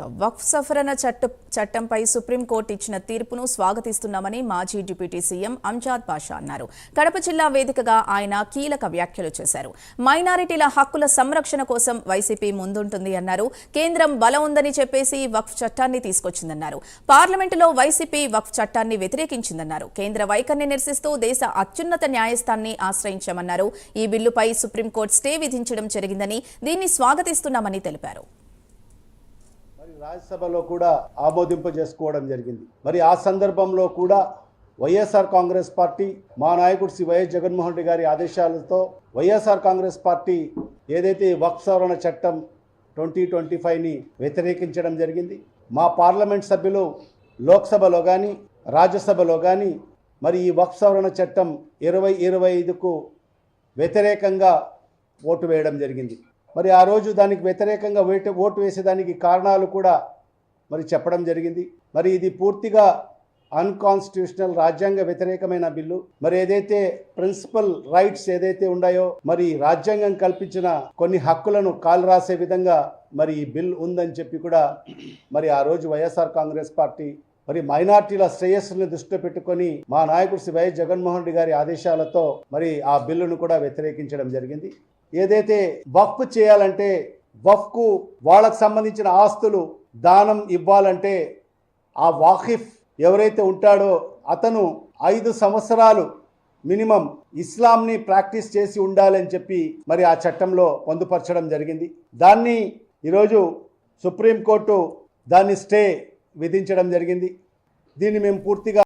వక్ఫ్ సఫరణ చట్ట చట్టంపై సుప్రీంకోర్టు ఇచ్చిన తీర్పును స్వాగతిస్తున్నామని మాజీ డిప్యూటీ సీఎం అంజాద్ బాషా అన్నారు. కడప జిల్లా వేదికగా ఆయన కీలక వ్యాఖ్యలు చేశారు. మైనారిటీల హక్కుల సంరక్షణ కోసం వైసీపీ ముందుంటుంది అన్నారు. కేంద్రం బలం ఉందని చెప్పేసి వక్ఫ్ చట్టాన్ని తీసుకొచ్చిందన్నారు. పార్లమెంటులో వైసీపీ వక్ఫ్ చట్టాన్ని వ్యతిరేకించిందన్నారు. కేంద్ర వైఖరిని నిరసిస్తూ దేశ అత్యున్నత న్యాయస్థాన్ని ఆశ్రయించామన్నారు. ఈ బిల్లుపై సుప్రీంకోర్టు స్టే విధించడం జరిగిందని దీన్ని స్వాగతిస్తున్నామని తెలిపారు. మరి రాజ్యసభలో కూడా ఆమోదింప చేసుకోవడం జరిగింది. మరి ఆ సందర్భంలో కూడా వైఎస్ఆర్ కాంగ్రెస్ పార్టీ మా నాయకుడు శ్రీ వైఎస్ జగన్మోహన్ రెడ్డి గారి ఆదేశాలతో వైఎస్ఆర్ కాంగ్రెస్ పార్టీ ఏదైతే వక్సవరణ సవరణ చట్టం ట్వంటీ ట్వంటీ ఫైవ్ని వ్యతిరేకించడం జరిగింది. మా పార్లమెంట్ సభ్యులు లోక్సభలో కానీ రాజ్యసభలో కానీ మరి ఈ వక్సవరణ సవరణ చట్టం ఇరవై ఇరవై ఐదుకు వ్యతిరేకంగా ఓటు వేయడం జరిగింది. మరి ఆ రోజు దానికి వ్యతిరేకంగా వేట ఓటు వేసేదానికి కారణాలు కూడా మరి చెప్పడం జరిగింది. మరి ఇది పూర్తిగా అన్కాన్స్టిట్యూషనల్ రాజ్యాంగ వ్యతిరేకమైన బిల్లు. మరి ఏదైతే ప్రిన్సిపల్ రైట్స్ ఏదైతే ఉన్నాయో మరి రాజ్యాంగం కల్పించిన కొన్ని హక్కులను కాలు రాసే విధంగా మరి ఈ బిల్ ఉందని చెప్పి కూడా మరి ఆ రోజు వైఎస్ఆర్ కాంగ్రెస్ పార్టీ మరి మైనార్టీల శ్రేయస్సుని దృష్టిలో పెట్టుకొని మా నాయకుడు శ్రీ వైఎస్ జగన్మోహన్ రెడ్డి గారి ఆదేశాలతో మరి ఆ బిల్లును కూడా వ్యతిరేకించడం జరిగింది. ఏదైతే వక్ఫ్ చేయాలంటే వక్ఫ్కు వాళ్ళకు సంబంధించిన ఆస్తులు దానం ఇవ్వాలంటే ఆ వాకిఫ్ ఎవరైతే ఉంటాడో అతను ఐదు సంవత్సరాలు మినిమం ఇస్లాంని ప్రాక్టీస్ చేసి ఉండాలని చెప్పి మరి ఆ చట్టంలో పొందుపరచడం జరిగింది. దాన్ని ఈరోజు సుప్రీంకోర్టు దాన్ని స్టే విధించడం జరిగింది. దీన్ని మేము పూర్తిగా